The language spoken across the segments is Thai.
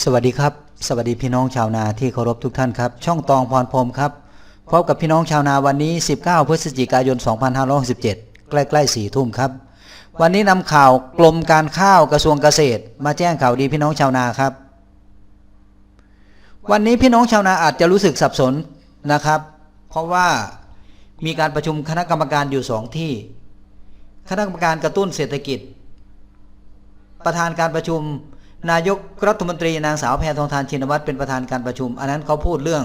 สวัสดีครับ สวัสดีพี่น้องชาวนาที่เคารพทุกท่านครับ ช่องตองพรพรมครับพบกับพี่น้องชาวนาวันนี้ 19 พฤศจิกายน 2567 ใกล้ๆ4ทุ่มครับ วันนี้นำข่าวกรมการข้าวกระทรวงเกษตร มาแจ้งข่าวดีพี่น้องชาวนาครับ วันนี้พี่น้องชาวนาอาจจะรู้สึกสับสนนะครับ เพราะว่ามีการประชุมคณะกรรมการอยู่สองที่ คณะกรรมการกระตุ้นเศรษฐกิจ ประธานการประชุม นายกรัฐมนตรีนางสาวแพทองทานชินวัตรเป็นประธานการประชุม อันนั้นเขาพูดเรื่อง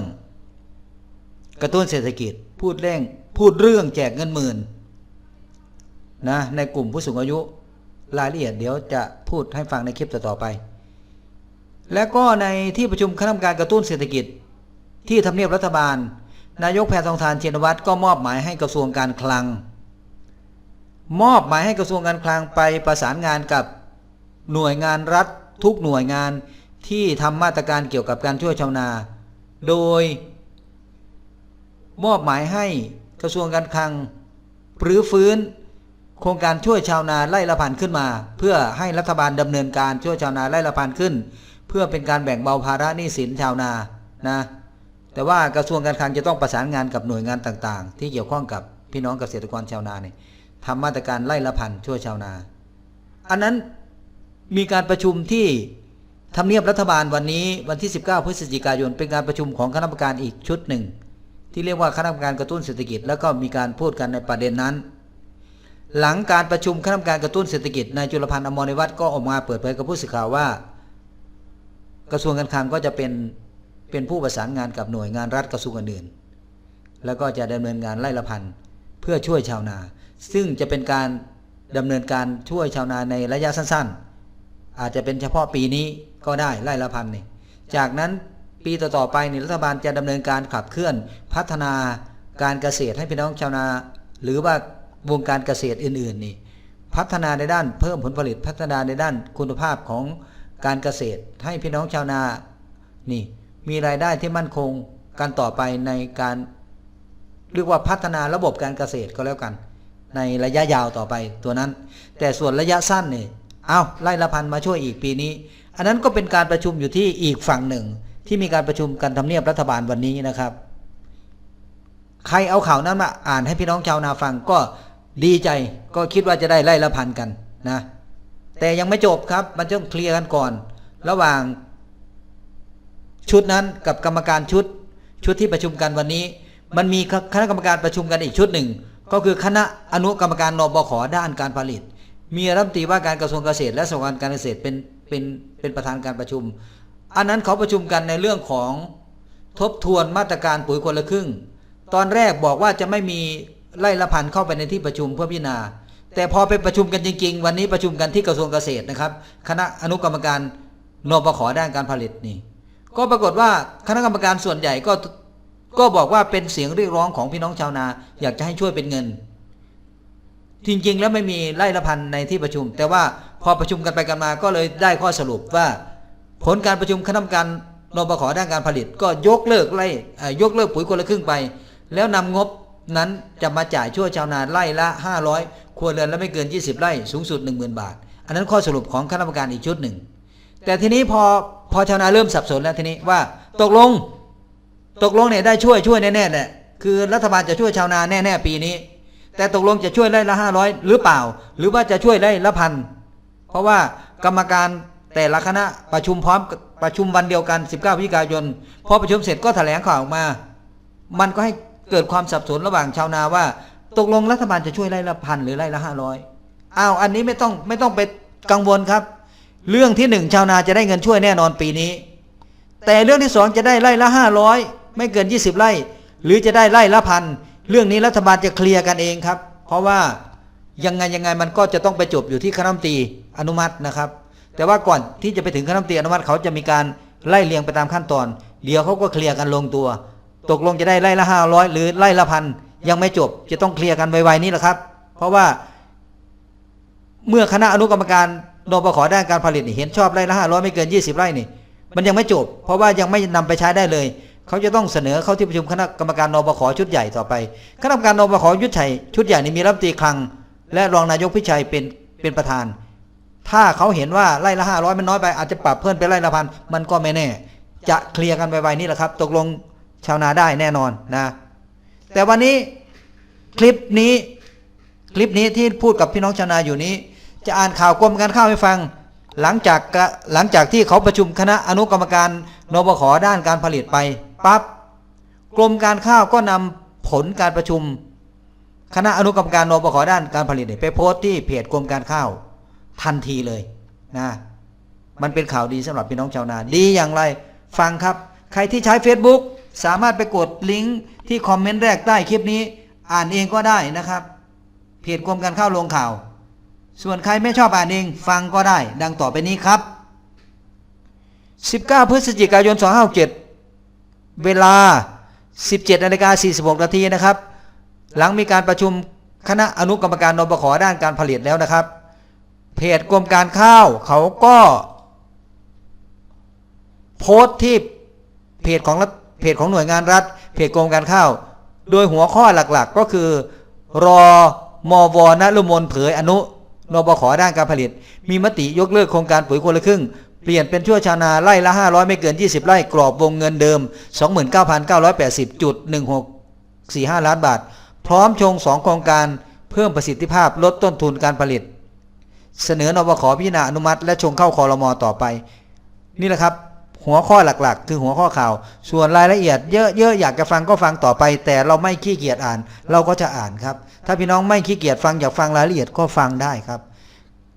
กระตุ้นเศรษฐกิจพูดเร่งพูดเรื่องแจกเงินหมื่นนะในกลุ่มผู้สูงอายุรายละเอียดเดี๋ยวจะพูดให้ฟังในคลิปต่อๆไป และก็ในที่ประชุมคณะกรรมการกระตุ้นเศรษฐกิจ ที่ทำเนียบรัฐบาล นายกแพทองทานชินวัตรก็มอบหมายให้กระทรวงการคลัง มอบหมายให้กระทรวงการคลังไปประสานงานกับหน่วยงานรัฐ ทุกหน่วยงานที่ทำมาตรการเกี่ยวกับการช่วยชาวนา โดย มอบหมายให้กระทรวงการคลังหรือฟื้น โครงการช่วยชาวนาไล่ละพันขึ้นมา เพื่อให้รัฐบาลดำเนินการช่วยชาวนาไล่ละพันขึ้น เพื่อเป็นการแบ่งเบาภาระหนี้สินชาวนานะแต่ว่ากระทรวงการคลังจะต้องประสานงานกับหน่วยงานต่างๆ ที่เกี่ยวข้องกับพี่น้องเกษตรกรชาวนาเนี่ยทำมาตรการไล่ละพันช่วยชาวนา อันนั้น มีการประชุมที่ทำเนียบรัฐบาลวันนี้วันที่ 19 พฤศจิกายน เป็นการประชุมของคณะกรรมการอีกชุดหนึ่ง ที่เรียกว่าคณะกรรมการกระตุ้นเศรษฐกิจ แล้วก็มีการพูดกันในประเด็นนั้น หลังการประชุมคณะกรรมการกระตุ้นเศรษฐกิจนายจุลพันธ์อมรในวัฒน์ก็ออกมาเปิดเผยกับผู้สื่อข่าวว่า กระทรวงการคลังก็จะเป็นเป็นผู้ประสานงานกับหน่วยงานรัฐกระทรวงอื่นแล้วก็จะดำเนินงานไล่ละพันเพื่อช่วยชาวนา ซึ่งจะเป็นการดำเนินการช่วยชาวนาในระยะสั้นๆ อาจจะเป็นเฉพาะปีนี้ก็ได้ไล่ละพันนี่จากนั้นปีต่อๆไปนี่รัฐบาลจะดำเนินการขับเคลื่อนพัฒนาการเกษตรให้พี่น้องชาวนา หรือว่าวงการเกษตรอื่นๆนี่พัฒนาในด้านเพิ่มผลผลิตพัฒนาในด้านคุณภาพของการเกษตร ให้พี่น้องชาวนานี่มีรายได้ที่มั่นคงกันต่อไปในการเรียกว่าพัฒนาระบบการเกษตรก็แล้วกัน ในระยะยาวต่อไปตัวนั้น แต่ส่วนระยะสั้นเนี่ย เอาไล่ละพันมาช่วยอีกปีนี้ อันนั้นก็เป็นการประชุมอยู่ที่อีกฝั่งหนึ่ง ที่มีการประชุมกันทำเนียบรัฐบาลวันนี้นะครับ ใครเอาข่าวนั้นมาอ่านให้พี่น้องชาวนาฟังก็ดีใจก็คิดว่าจะได้ไล่ละพันกันนะ แต่ยังไม่จบครับมันต้องเคลียร์กันก่อน ระหว่างชุดนั้นกับกรรมการชุด ชุดที่ประชุมกันวันนี้ มันมีคณะกรรมการประชุมกันอีกชุดหนึ่ง ก็คือคณะอนุกรรมการนบขด้านการผลิต มีรัฐมนตรีว่าการกระทรวงเกษตร และสำนักงานการเกษตรเป็นเป็นเป็นประธานการประชุม อันนั้นเขาประชุมกันในเรื่องของทบทวนมาตรการปุ๋ยคนละครึ่ง ตอนแรกบอกว่าจะไม่มีไล่ละพันเข้าไปในที่ประชุมเพื่อพิจารณา แต่พอไปประชุมกันจริง ๆ วันนี้ประชุมกันที่กระทรวงเกษตรนะครับ คณะอนุกรรมการนบขด้านการผลิตนี่ ก็ปรากฏว่าคณะกรรมการส่วนใหญ่ก็ก็บอกว่าเป็นเสียงเรียกร้องของพี่น้องชาวนา อยากจะให้ช่วยเป็นเงิน จริงๆ แล้วไม่มีไล่ละพันในที่ประชุม แต่ว่าพอประชุมกันไปกันมาก็เลยได้ข้อสรุปว่า ผลการประชุมคณะกรรมการนบขด้านการผลิต ก็ยกเลิกไล่ยกเลิกปุ๋ยคนละครึ่งไป แล้วนำงบนั้นจะมาจ่ายช่วยชาวนาไล่ละ 500 ครัวเรือนและไม่เกิน 20 ไร่สูงสุด 10,000 บาท อันนั้นข้อสรุปของคณะกรรมการอีกชุดหนึ่ง แต่ทีนี้พอพอชาวนาเริ่มสับสนแล้วทีนี้ว่าตกลง ตกลงเนี่ยได้ช่วยช่วยแน่ๆแหละคือรัฐบาลจะช่วยชาวนาแน่ๆปีนี้ แต่ตกลงจะช่วยไร่ละห้าร้อยหรือเปล่า หรือว่าจะช่วยไร่ละพันเพราะว่ากรรมการแต่ละคณะประชุมพร้อมประชุมวันเดียวกัน 19พฤศจิกายนพอประชุมเสร็จก็แถลงข่าวออกมา มันก็ให้เกิดความสับสนระหว่างชาวนาว่า ตกลงรัฐบาลจะช่วยไร่ละพันหรือไร่ละห้าร้อยอ้าวอันนี้ไม่ต้องไม่ต้องไปกังวลครับ เรื่องที่หนึ่งชาวนาจะได้เงินช่วยแน่นอนปีนี้ แต่เรื่องที่สองจะได้ไร่ละห้าร้อยไม่เกิน 20 ไร่ หรือจะได้ไร่ละพัน เรื่องนี้รัฐบาลจะเคลียร์กันเองครับ เพราะว่ายังไงยังไงมันก็จะต้องไปจบอยู่ที่คณะรัฐมนตรีอนุมัตินะครับ แต่ว่าก่อนที่จะไปถึงคณะรัฐมนตรีอนุมัติเขาจะมีการไล่เรียงไปตามขั้นตอน เดี๋ยวเขาก็เคลียร์กันลงตัว ตกลงจะได้ไร่ละห้าร้อยหรือไร่ละพันยังไม่จบ จะต้องเคลียร์กันไวๆนี้แหละครับ เพราะว่า เมื่อคณะอนุกรรมการนปขด้านการผลิตเห็นชอบไร่ละห้าร้อยไม่เกิน 20 ไร่นี่ มันยังไม่จบ เพราะว่ายังไม่นำไปใช้ได้เลย เขาจะต้องเสนอเข้าที่ประชุมคณะกรรมการนปขชุดใหญ่ต่อไป คณะกรรมการนปขยุทธชัยชุดใหญ่นี่มีรัฐมนตรีคลัง และรองนายกพิชัยเป็นเป็นประธาน ถ้าเขาเห็นว่าไร่ละห้าร้อยมันน้อยไปอาจจะปรับเพิ่มเป็นไร่ละพันมันก็ไม่แน่ จะเคลียร์กันไวๆนี่แหละครับ ตกลงชาวนาได้แน่นอนนะ แต่วันนี้คลิปนี้คลิปนี้ที่พูดกับพี่น้องชาวนาอยู่นี้ จะอ่านข่าวกรมการข้าวให้ฟังหลังจากหลังจากที่เขาประชุมคณะอนุกรรมการนบขด้านการผลิตไป ปั๊บกรมการข้าวก็นำผลการประชุม คณะอนุกรรมการนบขด้านการผลิตไปโพสต์ที่เพจกรมการข้าวทันทีเลยนะมันเป็นข่าวดีสำหรับพี่น้องชาวนา ดีอย่างไร ฟังครับ ใครที่ใช้ Facebook สามารถไปกดลิงก์ที่คอมเมนต์แรกใต้คลิปนี้ อ่านเองก็ได้นะครับ เพจกรมการข้าวลงข่าว ส่วนใครไม่ชอบอ่านเอง ฟังก็ได้ ดังต่อไปนี้ครับ 19 พฤศจิกายน 2567 เวลา 17นาฬิกา46นาทีนะครับ หลังมีการประชุมคณะอนุกรรมการนบขด้านการผลิตแล้วนะครับ เพจกรมการข้าวเขาก็ โพสต์ที่เพจของรัฐเพจของหน่วยงานรัฐ เพจกรมการข้าว โดยหัวข้อหลักๆ ก็คือ รอมวณลุมนเผยอนุนบขด้านการผลิต มีมติยกเลิกโครงการปุ๋ยคนละครึ่ง เปลี่ยนเป็นชั่วชาวนาไร่ละ 500 ไม่เกิน 20 ไร่กรอบวงเงินเดิม 29,980.1645 ล้านบาท พร้อมชง 2 โครงการเพิ่มประสิทธิภาพลดต้นทุนการผลิต เสนอนบขพิจารณาอนุมัติ และชงเข้าคอรมอต่อไป นี่แหละครับ หัวข้อหลักๆ คือหัวข้อข่าว ส่วนรายละเอียดเยอะๆอยากจะฟังก็ฟังต่อไป แต่เราไม่ขี้เกียจอ่าน เราก็จะอ่านครับ ถ้าพี่น้องไม่ขี้เกียจฟังอยากฟังรายละเอียดก็ฟังได้ครับ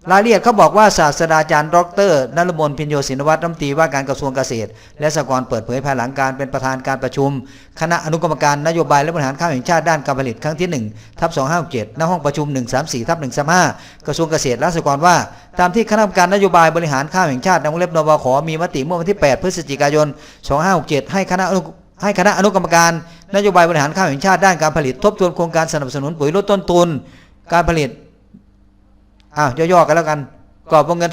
รายละเอียดเขาบอกว่าศาสตราจารย์ดรนรมนพินโยศินวัตรรัฐมนตรีว่าการกระทรวงเกษตร และสหกรณ์เปิดเผยภายหลังการเป็นประธานการประชุม คณะอนุกรรมการนโยบายและบริหารข้าวแห่งชาติด้านการผลิตครั้งที่1ทับ257ณห้องประชุม 134ทับ135กระทรวงเกษตรและสหกรณ์ว่า ตามที่คณะกรรมการนโยบายบริหารข้าวแห่งชาติในวงเล็บนบขมีมติเมื่อวันที่ 8 พฤศจิกายน 2567 ให้คณะให้คณะอนุกรรมการนโยบายบริหารข้าวแห่งชาติด้านการผลิตทบทวนโครงการสนับสนุนปุ๋ยลดต้นทุน การผลิต อ้าวย่อๆกันแล้วกันกรอบวงเงิน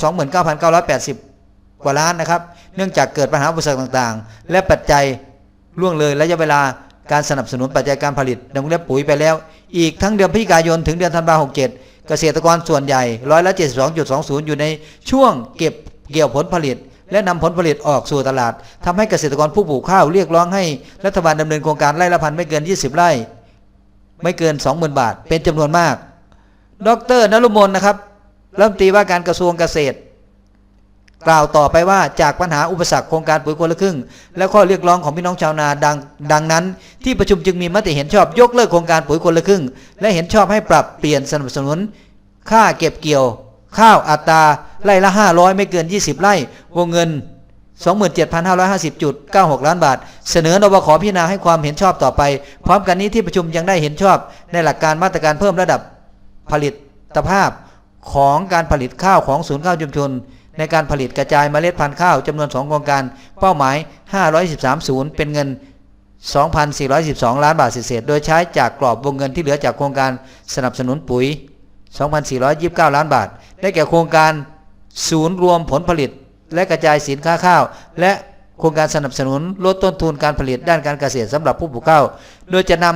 29,980 กว่าล้านนะครับ เนื่องจากเกิดปัญหาอุปสรรคต่างๆ และปัจจัยล่วงเลยระยะเวลาการสนับสนุนปัจจัยการผลิตดังเรียบปุ๋ยไปแล้ว อีกทั้งเดือนพฤศจิกายนถึงเดือนธันวาคม67 เกษตรกรส่วนใหญ่ร้อยละ72.20 อยู่ในช่วงเก็บเกี่ยวผลผลิต และนำผลผลิตออกสู่ตลาดทำให้เกษตรกรผู้ปลูกข้าวเรียกร้องให้รัฐบาลดำเนินโครงการไร่ละพันไม่เกิน 20 ไร่ ไม่เกิน 20,000 บาท เป็นจำนวนมาก ดรนรุมนนะครับรัฐมนตรีว่าการกระทรวงเกษตร กล่าวต่อไปว่าจากปัญหาอุปสรรคโครงการปุ๋ยคนละครึ่ง และข้อเรียกร้องของพี่น้องชาวนาดังดังนั้น ที่ประชุมจึงมีมติเห็นชอบยกเลิกโครงการปุ๋ยคนละครึ่ง และเห็นชอบให้ปรับเปลี่ยนสนับสนุน ค่าเก็บเกี่ยว ข้าวอัตราไร่ละ 500 ไม่เกิน 20 ไร่วงเงิน 27,550.96 ล้านบาท เสนอนบขพิจารณาให้ความเห็นชอบต่อไป พร้อมกันนี้ที่ประชุมยังได้เห็นชอบ ในหลักการมาตรการเพิ่มระดับ ผลิตภาพของการผลิตข้าวของศูนย์ข้าวชุมชน ในการผลิตกระจายเมล็ดพันธุ์ข้าวจำนวน 2 โครงการ เป้าหมาย 513ศูนย์เป็นเงิน 2,412 ล้านบาทเศษโดยใช้จากกรอบวงเงินที่เหลือจากโครงการสนับสนุนปุ๋ย 2,429 ล้านบาท ได้แก่โครงการศูนย์รวมผลผลิต และกระจายสินค้าข้าว และโครงการสนับสนุนลดต้นทุนการผลิตด้านการเกษตรสำหรับผู้ปลูกข้าว โดยจะน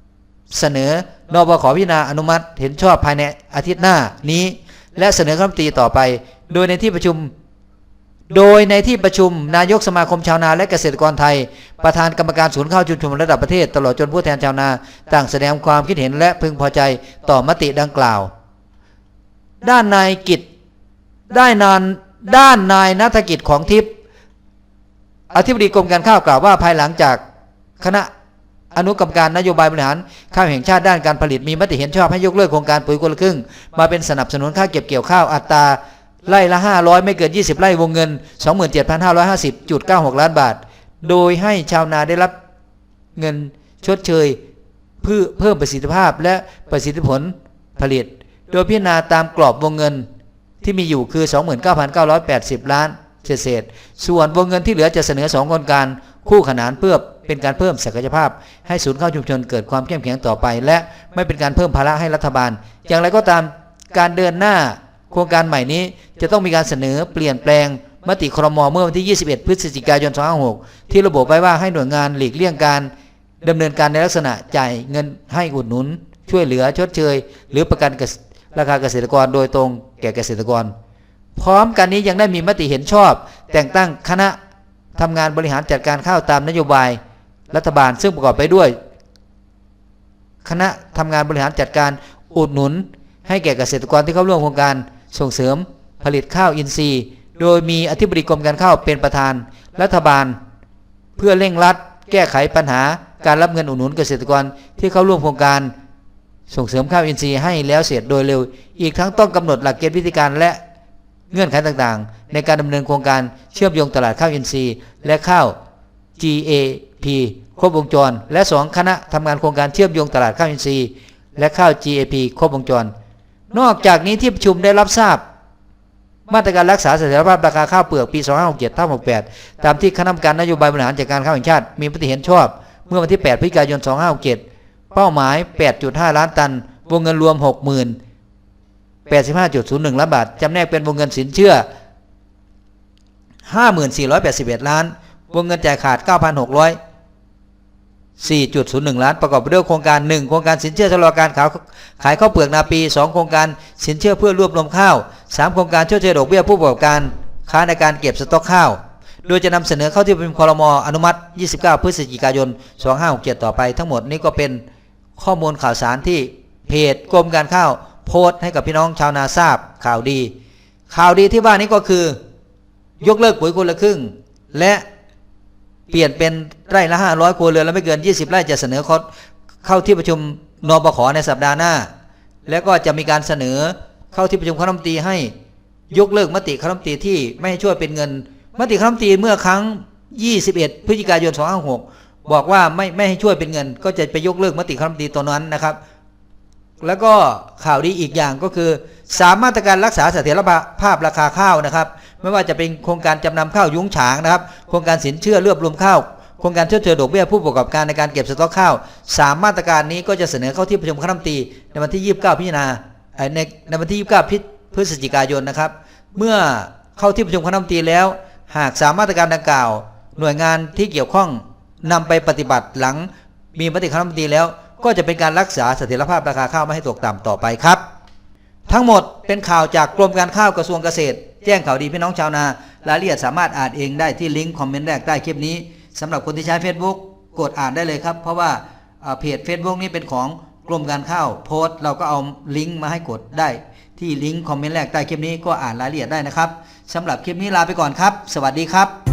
ำเสนอ นบขพิจารณาอนุมัติเห็นชอบภายในอาทิตย์หน้านี้ และเสนอคณะมนตรีต่อไป โดยในที่ประชุม โดยในที่ประชุมนายกสมาคมชาวนาและเกษตรกรไทย ประธานกรรมการศูนย์ข้าวชุมชนระดับประเทศ ตลอดจนผู้แทนชาวนา ต่างแสดงความคิดเห็นและพึงพอใจต่อมติดังกล่าว ด้านนายกิจได้นานด้านนายนัฐกิจของทิพย์อธิบดีกรมการข้าวกล่าวว่าภายหลังจากคณะ อนุกรรมการนโยบายบริหารข้าวแห่งชาติด้านการผลิตมีมติเห็นชอบให้ยกเลิกโครงการปุ๋ยคนละครึ่ง มาเป็นสนับสนุนค่าเก็บเกี่ยวข้าวอัตราไร่ละ 500 ไม่เกิน 20 ไร่วงเงิน 27,550.96 ล้านบาท โดยให้ชาวนาได้รับเงินชดเชยเพื่อเพิ่มประสิทธิภาพและประสิทธิผลผลิต โดยพิจารณาตามกรอบวงเงินที่มีอยู่คือ 29,980 ล้านเศษส่วนวงเงินที่เหลือจะเสนอสองโครงการคู่ขนานเพื่อ เป็นการเพิ่มศักยภาพ ให้ศูนย์ข้าวชุมชนเกิดความเข้มแข็งต่อไป และไม่เป็นการเพิ่มภาระให้รัฐบาล อย่างไรก็ตามการเดินหน้าโครงการใหม่นี้จะต้องมีการเสนอเปลี่ยนแปลงมติครมเมื่อวันที่ 21 พฤศจิกายน 2566 ที่ระบุไว้ว่าให้หน่วยงานหลีกเลี่ยงการดำเนินการในลักษณะจ่ายเงินให้อุดหนุน ช่วยเหลือชดเชย หรือประกันราคาเกษตรกรโดยตรงแก่เกษตรกร พร้อมกันนี้ยังได้มีมติเห็นชอบ แต่งตั้งคณะทำงานบริหารจัดการข้าวตามนโยบาย รัฐบาลซึ่งประกอบไปด้วย คณะทำงานบริหารจัดการอุดหนุน ให้แก่เกษตรกรที่เข้าร่วมโครงการส่งเสริมผลิตข้าวอินทรีย์ โดยมีอธิบดีกรมการข้าวเป็นประธาน รัฐบาล เพื่อเร่งรัด แก้ไขปัญหาการรับเงินอุดหนุนเกษตรกรที่เข้าร่วมโครงการ ส่งเสริมข้าวอินทรีย์ให้แล้วเสร็จโดยเร็ว อีกทั้งต้องกำหนดหลักเกณฑ์วิธีการและเงื่อนไขต่างๆ ในการดำเนินโครงการเชื่อมโยงตลาดข้าวอินทรีย์ และข้าว GAP ครบวงจร และ 2 คณะทำงานโครงการเชื่อมโยงตลาดข้าวอินทรีย์และข้าว GAP ครบวงจร นอกจากนี้ที่ประชุมได้รับทราบ มาตรการรักษาเสถียรภาพราคาข้าวเปลือกปี 2567ทับ68 ตามที่คณะกรรมการนโยบายบริหารจัดการข้าวแห่งชาติ มีมติเห็นชอบ เมื่อวันที่ 8 พฤศจิกายน 2567 เป้าหมาย 8.5 ล้านตัน วงเงินรวม 60,000 85.01 ล้านบาท จำแนกเป็นวงเงินสินเชื่อ 5481 ล้าน วงเงินจ่ายขาด 9,600 4.01 ล้านประกอบไปด้วยโครงการ 1 โครงการสินเชื่อชะลอการขายขายข้าวเปลือกนาปี 2 โครงการสินเชื่อเพื่อรวบรวมข้าว 3 โครงการช่วยเชยดอกเบี้ยผู้ประกอบการค้าในการเก็บสต็อกข้าว โดยจะนำเสนอเข้าที่ประชุมครมอนุมัติ 29 พฤศจิกายน 2567 ต่อไป ทั้งหมดนี้ก็เป็นข้อมูลข่าวสารที่เพจกรมการข้าวโพสต์ให้กับพี่น้องชาวนาทราบข่าวดี ข่าวดีที่ว่านี้ก็คือ ยกเลิกปุ๋ยคนละครึ่ง และ เปลี่ยนเป็นไร่ละ500ครัวเรือนและไม่เกิน 20 ไร่จะเสนอเข้าเข้าที่ประชุมนบขในสัปดาห์หน้า แล้วก็จะมีการเสนอเข้าที่ประชุมคณะรัฐมนตรีให้ยกเลิกมติคณะรัฐมนตรีที่ไม่ให้ช่วยเป็นเงิน มติคณะรัฐมนตรีเมื่อครั้ง 21 พฤศจิกายน 2566บอกว่าไม่ไม่ให้ช่วยเป็นเงิน ก็จะไปยกเลิกมติคณะรัฐมนตรีตัวนั้นนะครับ แล้วก็ข่าวดีอีกอย่างก็คือ สามมาตรการรักษาเสถียรภาพราคาข้าวนะครับ ไม่ว่าจะเป็นโครงการจำนำข้าวยุ้งฉางนะครับ โครงการสินเชื่อรวบรวมข้าวโครงการเช่วยเชยดอกเบี้ยผู้ประกอบการในการเก็บสต็อกข้าวสามมาตรการนี้ก็จะเสนอเข้าที่ประชุมคณะรัฐมนตรีในวันที่ 29 พิจารณาในในวันที่ 29พฤพฤศจิกายนนะครับ เมื่อเข้าที่ประชุมคณะรัฐมนตรีแล้ว หากสามมาตรการดังกล่าว หน่วยงานที่เกี่ยวข้องนำไปปฏิบัติหลังมีมติคณะรัฐมนตรีแล้ว ก็จะเป็นการรักษาเสถียรภาพราคาข้าวไม่ให้ตกต่ำต่อไปครับ ทั้งหมดเป็นข่าวจากกรมการข้าวกระทรวงเกษตร แจ้งข่าวดีพี่น้องชาวนารายละเอียดสามารถอ่านเองได้ที่ลิงก์คอมเมนต์แรกใต้คลิปนี้สำหรับคนที่ใช้ Facebook กดอ่านได้เลยครับ เพราะว่าเพจ Facebook นี้เป็นของกรมการข้าวโพสต์เราก็เอาลิงก์มาให้กดได้ ที่ลิงก์คอมเมนต์แรกใต้คลิปนี้ก็อ่านรายละเอียดได้นะครับสำหรับคลิปนี้ลาไปก่อนครับ สวัสดีครับ